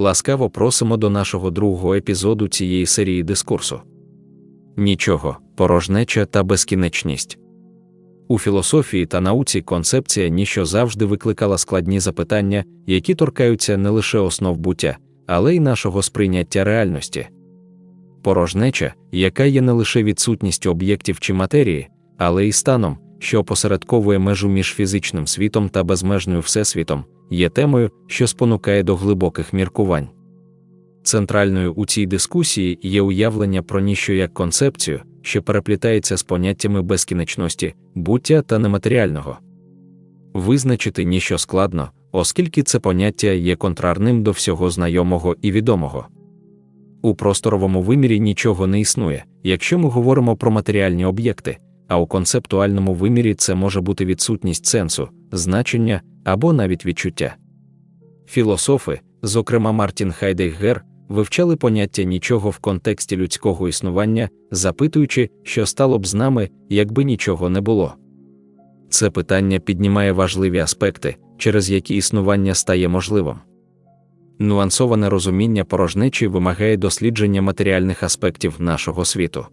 ласкаво просимо до нашого другого епізоду цієї серії дискурсу. Нічого, порожнеча та безкінечність. У філософії та науці концепція ніщо завжди викликала складні запитання, які торкаються не лише основ буття, але й нашого сприйняття реальності. Порожнеча, яка є не лише відсутністю об'єктів чи матерії, але й станом, що опосередковує межу між фізичним світом та безмежною всесвітом, є темою, що спонукає до глибоких міркувань. Центральною у цій дискусії є уявлення про ніщо як концепцію, що переплітається з поняттями безкінечності, буття та нематеріального. Визначити ніщо складно, оскільки це поняття є контрарним до всього знайомого і відомого. У просторовому вимірі нічого не існує, якщо ми говоримо про матеріальні об'єкти, а у концептуальному вимірі це може бути відсутність сенсу, значення або навіть відчуття. Філософи, зокрема Мартін Хайдеггер, вивчали поняття нічого в контексті людського існування, запитуючи, що стало б з нами, якби нічого не було. Це питання піднімає важливі аспекти, через які існування стає можливим. Нуансоване розуміння порожнечі вимагає дослідження матеріальних аспектів нашого світу.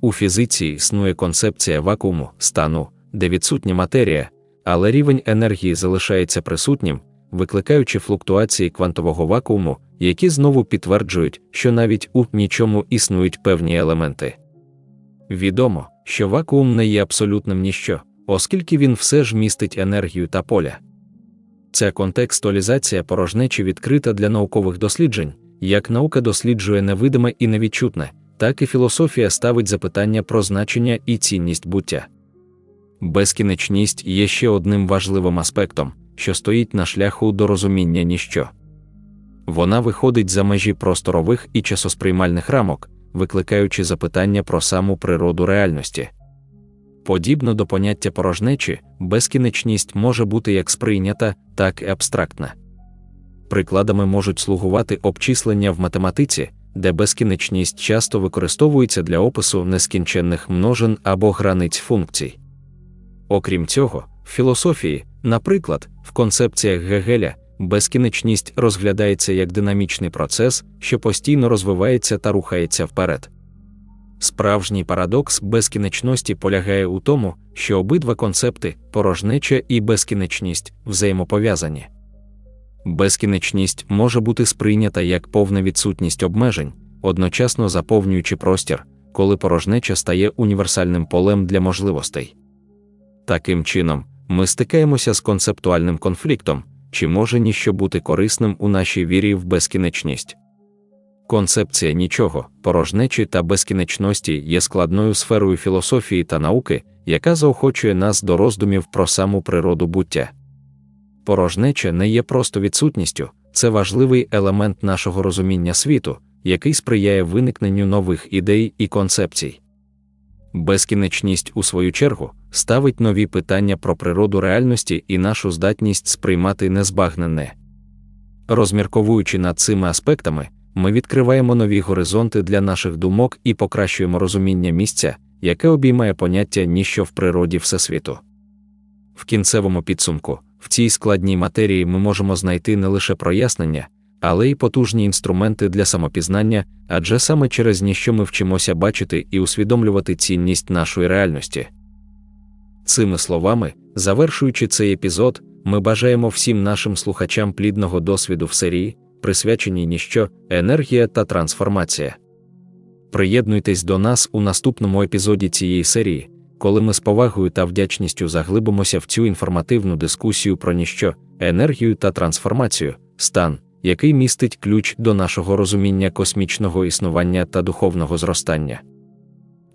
У фізиці існує концепція вакууму, стану, де відсутня матерія, але рівень енергії залишається присутнім, викликаючи флуктуації квантового вакууму, які знову підтверджують, що навіть у нічому існують певні елементи. Відомо, що вакуум не є абсолютним ніщо, оскільки він все ж містить енергію та поля. Ця контекстуалізація порожнечі відкрита для наукових досліджень, як наука досліджує невидиме і невідчутне, так і філософія ставить запитання про значення і цінність буття. Безкінечність є ще одним важливим аспектом, що стоїть на шляху до розуміння ніщо. Вона виходить за межі просторових і часосприймальних рамок, викликаючи запитання про саму природу реальності. Подібно до поняття порожнечі, безкінечність може бути як сприйнята, так і абстрактна. Прикладами можуть слугувати обчислення в математиці, де безкінечність часто використовується для опису нескінченних множин або границь функцій. Окрім цього, в філософії, наприклад, в концепціях Гегеля, безкінечність розглядається як динамічний процес, що постійно розвивається та рухається вперед. Справжній парадокс безкінечності полягає у тому, що обидва концепти порожнеча і безкінечність взаємопов'язані. Безкінечність може бути сприйнята як повна відсутність обмежень, одночасно заповнюючи простір, коли порожнеча стає універсальним полем для можливостей. Таким чином, ми стикаємося з концептуальним конфліктом, чи може ніщо бути корисним у нашій вірі в безкінечність. Концепція нічого, порожнечі та безкінечності є складною сферою філософії та науки, яка заохочує нас до роздумів про саму природу буття. Порожнеча не є просто відсутністю, це важливий елемент нашого розуміння світу, який сприяє виникненню нових ідей і концепцій. Безкінечність, у свою чергу, ставить нові питання про природу реальності і нашу здатність сприймати незбагнене. Розмірковуючи над цими аспектами, ми відкриваємо нові горизонти для наших думок і покращуємо розуміння місця, яке обіймає поняття ніщо в природі Всесвіту. В кінцевому підсумку, в цій складній матерії ми можемо знайти не лише прояснення, але й потужні інструменти для самопізнання, адже саме через ніщо ми вчимося бачити і усвідомлювати цінність нашої реальності. Цими словами, завершуючи цей епізод, ми бажаємо всім нашим слухачам плідного досвіду в серії, присвяченій ніщо, енергія та трансформація. Приєднуйтесь до нас у наступному епізоді цієї серії, коли ми з повагою та вдячністю заглибимося в цю інформативну дискусію про ніщо, енергію та трансформацію, стан, який містить ключ до нашого розуміння космічного існування та духовного зростання.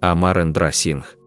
Амарендра Сінг